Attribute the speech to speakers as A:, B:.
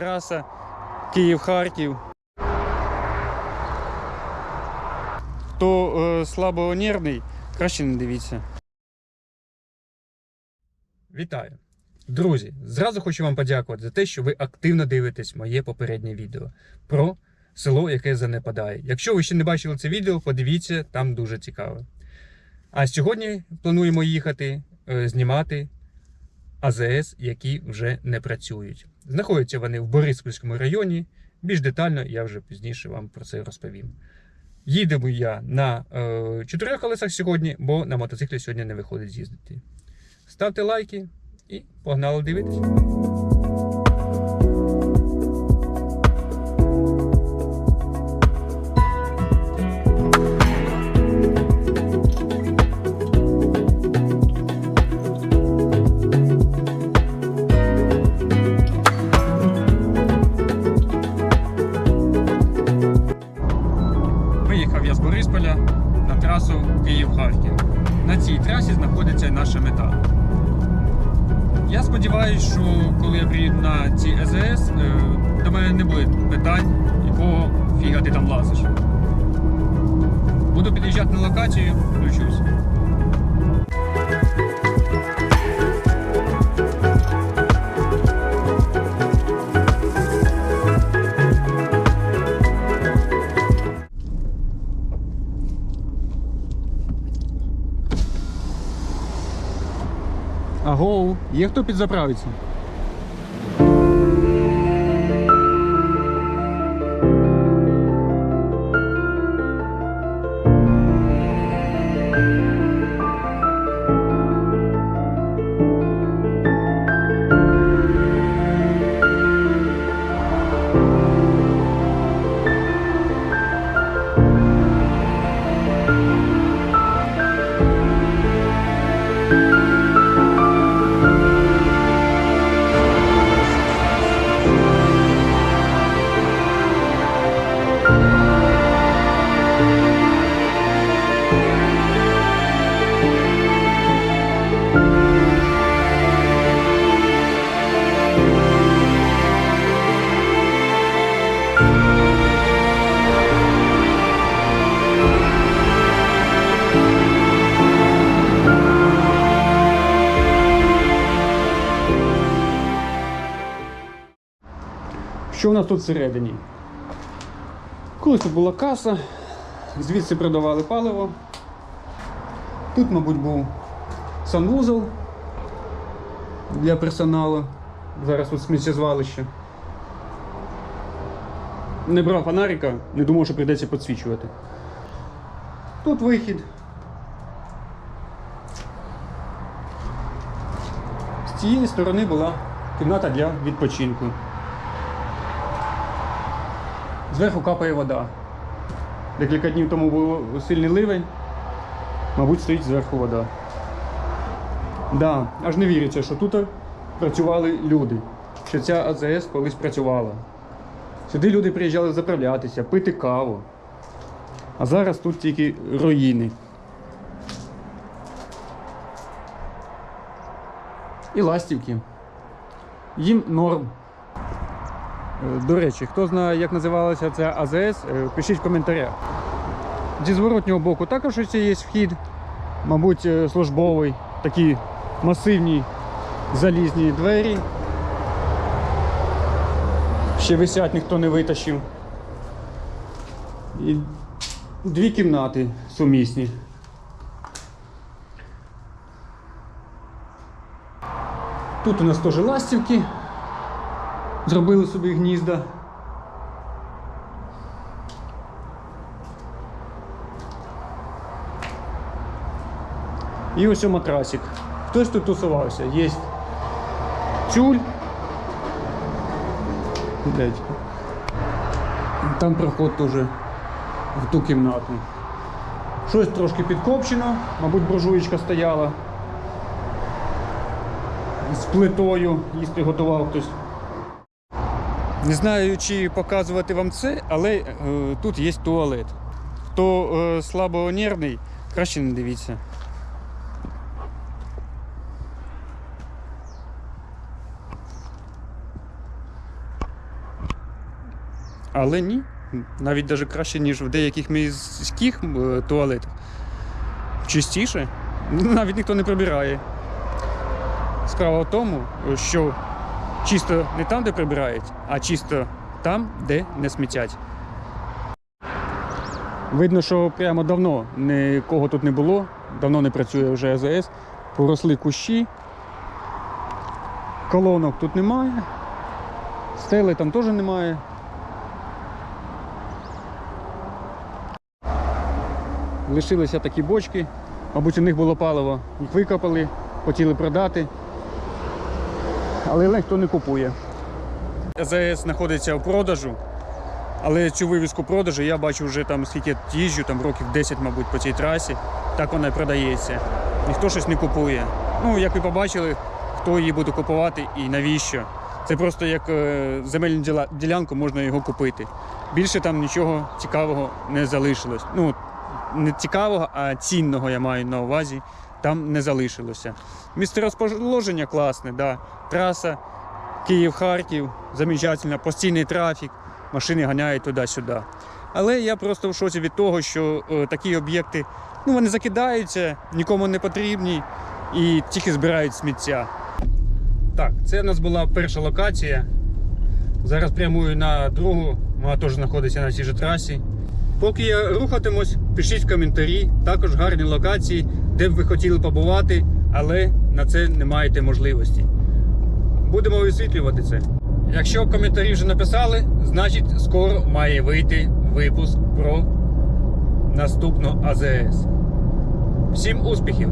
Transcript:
A: траса Київ-Харків. Хто е, слабонервний, краще не дивіться.
B: Вітаю! Друзі, зразу хочу вам подякувати за те, що ви активно дивитесь моє попереднє відео про село, яке занепадає. Якщо ви ще не бачили це відео, подивіться, там дуже цікаво. А сьогодні плануємо їхати е, знімати АЗС, які вже не працюють. Знаходяться вони в Бориспільському районі. Більш детально я вже пізніше вам про це розповім. Їдемо я на е, чотирьох колесах сьогодні, бо на мотоциклі сьогодні не виходить з'їздити. Ставте лайки і погнали дивитися. З на трасу Київ-Харків. На цій трасі знаходиться наша мета. Я сподіваюся, що коли я приїду на ці ЕЗС, е, до мене не буде питань, якого фіга ти там лазиш. Буду під'їжджати на локацію, включусь.
A: Агоу, є хто підзаправиться? Що у нас тут всередині? Колись тут була каса, звідси продавали паливо. Тут, мабуть, був санвузол для персоналу. Зараз тут сміттєзвалище. Не брав фонарика, не думав, що прийдеться підсвічувати. Тут вихід. З цієї сторони була кімната для відпочинку. Зверху капає вода. Декілька днів тому був сильний ливень. Мабуть, стоїть зверху вода. Да, аж не віриться, що тут працювали люди. Що ця АЗС колись працювала. Сюди люди приїжджали заправлятися, пити каву. А зараз тут тільки руїни. І ластівки. Їм норм. Е, До речі, хто знає, як називалася ця АЗС, е, пишіть в коментарях. Зі зворотнього боку також є вхід, мабуть, е, службовий, такі масивні залізні двері. Ще висять, ніхто не витащив. І дві кімнати сумісні. Тут у нас теж ластівки. Зробили собі гнізда. І ось матрасик. Хтось тут тусувався. Є тюль. Там проход теж в ту кімнату. Щось трошки підкопчено, мабуть, буржуєчка стояла. З плитою їсти готував хтось. Не знаю, чи показувати вам це, але е, тут є туалет. Хто е, слабонервний, краще не дивіться. Але ні, навіть даже краще, ніж в деяких міських е, туалетах. Чистіше, навіть ніхто не прибирає. Справа в тому, що чисто не там, де прибирають, а чисто там, де не смітять. Видно, що прямо давно нікого тут не було, давно не працює вже АЗС, поросли кущі, колонок тут немає, стели там теж немає. Лишилися такі бочки, мабуть, у них було паливо, їх викопали, хотіли продати, але ніхто не купує. АЗС знаходиться в продажу, але цю вивіску продажу я бачу вже там скільки їжджу, там років 10, мабуть, по цій трасі. Так вона і продається. Ніхто щось не купує. Ну, як ви побачили, хто її буде купувати і навіщо. Це просто як е, земельну ділянку можна його купити. Більше там нічого цікавого не залишилось. Ну, не цікавого, а цінного я маю на увазі. Там не залишилося. Місце розположення класне, да. траса Київ-Харків, замечательно, постійний трафік, машини ганяють туди-сюди. Але я просто в шоці від того, що е, такі об'єкти ну, вони закидаються, нікому не потрібні і тільки збирають сміття.
B: Так, це в нас була перша локація. Зараз прямую на другу, вона теж знаходиться на цій же трасі. Поки я рухатимусь, пишіть в коментарі. Також гарні локації, де б ви хотіли побувати, але на це не маєте можливості. Будемо висвітлювати це. Якщо коментарі вже написали, значить скоро має вийти випуск про наступну АЗС. Всім успіхів!